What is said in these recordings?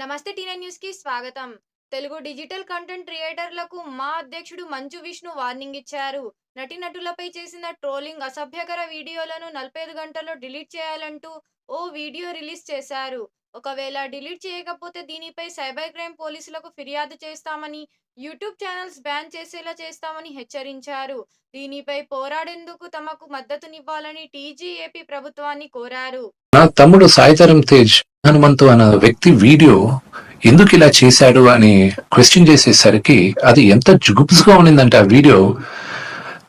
నమస్తే టీనే న్యూస్కి స్వాగతం. తెలుగు డిజిటల్ కంటెంట్ క్రియేటర్లకు మా అధ్యక్షుడు మంచు విష్ణు వార్నింగ్ ఇచ్చారు. నటీనటులపై చేసిన ట్రోలింగ్ అసభ్యకర వీడియోలను నలభై ఐదు గంటల్లో డిలీట్ చేయాలంటూ ఓ వీడియో రిలీజ్ చేశారు. ఒకవేళ డిలీట్ చేయకపోతే దీనిపై సైబర్ క్రైమ్ పోలీసులకు ఫిర్యాదు చేస్తామని యూట్యూబ్ ఛానల్స్ బ్యాన్ చేసేలా చేస్తామని హెచ్చరించారు. దీనిపై పోరాడేందుకు తమకు మద్దతునివ్వాలని టీజీఏపీ ప్రభుత్వాన్ని కోరారు. నా తమ్ముడు సాయితరం తేజ్ హనుమంతు అన్న వ్యక్తి వీడియో ఎందుకు ఇలా చేశాడు అని క్వశ్చన్ చేసేసరికి అది ఎంత జుగుప్స్గా ఉండిందంటే ఆ video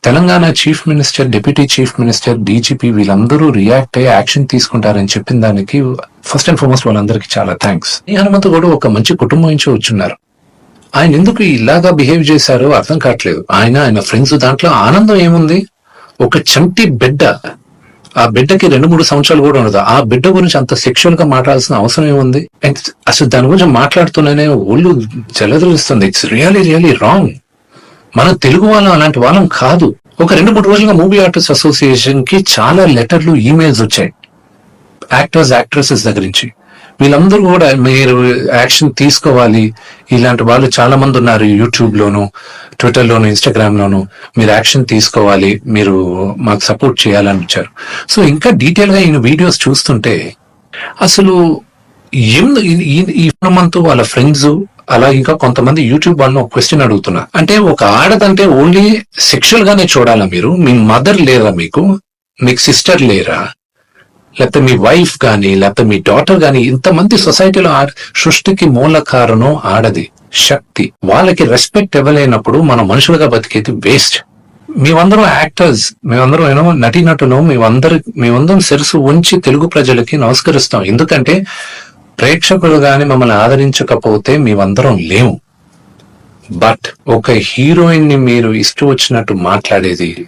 Telangana chief minister deputy chief minister DGP వీళ్ళందరూ రియాక్ట్ అయ్యి యాక్షన్ తీసుకుంటారని చెప్పిన దానికి ఫస్ట్ అండ్ ఫార్మోస్ట్ వాళ్ళందరికీ చాలా థ్యాంక్స్ ఈ హనుమంతు కూడా ఒక మంచి కుటుంబం నుంచి వచ్చున్నారు. ఆయన ఎందుకు ఇలాగా బిహేవ్ చేశారో అర్థం కావట్లేదు. ఆయన ఆయన ఫ్రెండ్స్ దాంట్లో ఆనందం ఏముంది? ఒక చంటి బిడ్డ ఆ బిడ్డకి రెండు మూడు సంవత్సరాలు కూడా ఉండదు. ఆ బిడ్డ గురించి అంత సెక్షువల్గా మాట్లాడాల్సిన అవసరం ఏముంది? అసలు దాని గురించి మాట్లాడుతూనే ఒళ్ళు జలదరిస్తుంది ఇట్స్ రియలీ రియలీ రాంగ్ మన తెలుగు వాళ్ళం అలాంటి వాళ్ళం కాదు. ఒక రెండు మూడు రోజులుగా మూవీ ఆర్టిస్ట్ అసోసియేషన్కి చాలా లెటర్లు ఈమెయిల్స్ వచ్చాయి. యాక్టర్స్ యాక్ట్రెసెస్ దగ్గర నుంచి. వీళ్ళందరూ కూడా మీరు యాక్షన్ తీసుకోవాలి. ఇలాంటి వాళ్ళు చాలా మంది ఉన్నారు యూట్యూబ్ లోను ట్విట్టర్ లోను ఇన్స్టాగ్రామ్ లోను. మీరు యాక్షన్ తీసుకోవాలి. మీరు మాకు సపోర్ట్ చేయాలని వచ్చారు సో ఇంకా డీటెయిల్గా ఈయన వీడియోస్ చూస్తుంటే అసలు ఈ- మంత్ వాళ్ళ ఫ్రెండ్స్ అలా ఇంకా కొంతమంది యూట్యూబ్ వాళ్ళని ఒక క్వశ్చన్ అడుగుతున్నా. అంటే ఒక ఆడదంటే ఓన్లీ సెక్షువల్ గానే చూడాలా మీరు? మీ మదర్ లేరా మీకు? మీకు సిస్టర్ లేరా? లేకపోతే మీ వైఫ్ కానీ లేకపోతే మీ డాటర్ కానీ ఇంతమంది సొసైటీలో సృష్టికి మూల కారణం ఆడది శక్తి. వాళ్ళకి రెస్పెక్ట్ ఇవ్వలేనప్పుడు మనం మనుషులుగా బతికేది వేస్ట్ మేమందరం యాక్టర్స్ మేమందరం ఏమో నటీనటులు మేమందరి మేమందరం శిరసు ఉంచి తెలుగు ప్రజలకి నమస్కరిస్తాం. ఎందుకంటే ప్రేక్షకులు గాని మమ్మల్ని ఆదరించకపోతే మేమందరం లేము. బట్ ఒక హీరోయిన్ని మీరు ఇష్టం వచ్చినట్టు మాట్లాడేది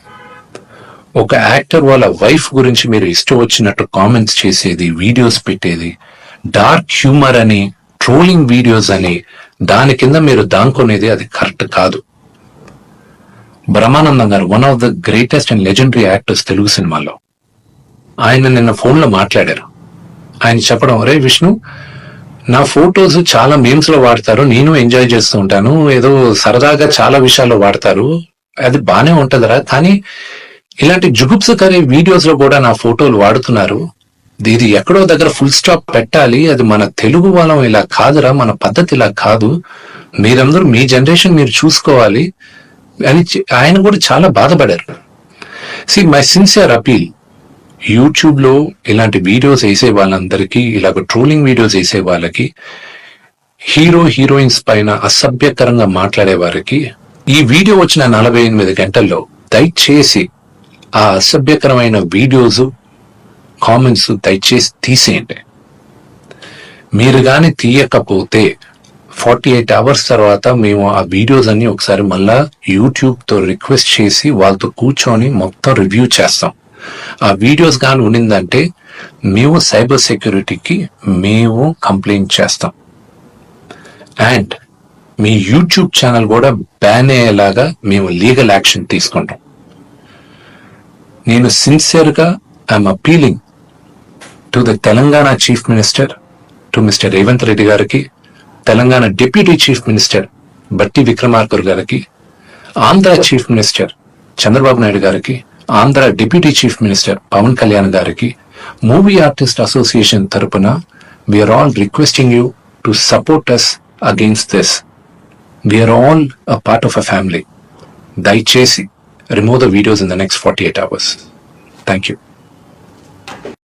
ఒక యాక్టర్ వాళ్ళ వైఫ్ గురించి మీరు ఇష్టం వచ్చినట్టు కామెంట్స్ చేసేది వీడియోస్ పెట్టేది డార్క్ హ్యూమర్ అని ట్రోలింగ్ వీడియోస్ అని దాని కింద మీరు దాంకొనేది అది కరెక్ట్ కాదు. Brahmanandam garu one of the greatest and legendary actors Telugu సినిమాలో. ఆయన నిన్న ఫోన్లో మాట్లాడారు. ఆయన చెప్పడం రే విష్ణు నా ఫోటోస్ చాలా మీమ్స్లో వాడతారు నేను ఎంజాయ్ చేస్తూ ఉంటాను ఏదో సరదాగా చాలా విషయాల్లో వాడతారు అది బాగానే ఉంటుందిరా కానీ ఇలాంటి జుగుప్సకరే వీడియోస్లో కూడా నా ఫోటోలు వాడుతున్నారు. ఇది ఎక్కడో దగ్గర ఫుల్ స్టాప్ పెట్టాలి. అది మన తెలుగు వాళ్ళం ఇలా కాదురా మన పద్ధతి ఇలా కాదు. మీరందరూ మీ జనరేషన్ మీరు చూసుకోవాలి అని ఆయన కూడా చాలా బాధపడారు. సి మై సిన్సియర్ అపీల్ యూట్యూబ్లో ఇలాంటి వీడియోస్ వేసే వాళ్ళందరికీ ఇలాగ ట్రోలింగ్ వీడియోస్ వేసే వాళ్ళకి హీరో హీరోయిన్స్ పైన అసభ్యకరంగా మాట్లాడే వారికి ఈ వీడియో వచ్చిన నలభై ఎనిమిది గంటల్లో దయచేసి ఆ అసభ్యకరమైన వీడియోస్ కామెంట్స్ దయచేసి తీసేయండి. మీరు కానీ తీయకపోతే ఫార్టీ ఎయిట్ అవర్స్ తర్వాత మేము ఆ వీడియోస్ అన్ని ఒకసారి మళ్ళా యూట్యూబ్తో రిక్వెస్ట్ చేసి వాళ్ళతో కూర్చొని మొత్తం రివ్యూ చేస్తాం. ఆ వీడియోస్ కానీ ఉండిందంటే మేము సైబర్ సెక్యూరిటీకి మేము కంప్లైంట్ చేస్తాం. అండ్ మీ యూట్యూబ్ ఛానల్ కూడా బ్యాన్ అయ్యేలాగా మేము లీగల్ యాక్షన్ తీసుకుంటాం. నేను సిన్సియర్గా I'm appealing to the Telangana chief minister to mister Revanth Reddy గారికి Telangana deputy chief minister Bhatti Vikramarkar గారికి ఆంధ్ర చీఫ్ మినిస్టర్ చంద్రబాబు నాయుడు గారికి Andhra deputy chief minister Pawan Kalyan గారికి మూవీ ఆర్టిస్ట్ అసోసియేషన్ తరపున we are all requesting you to support us against this we are all a part of a family దయచేసి Remove the videos in the next 48 hours. Thank you.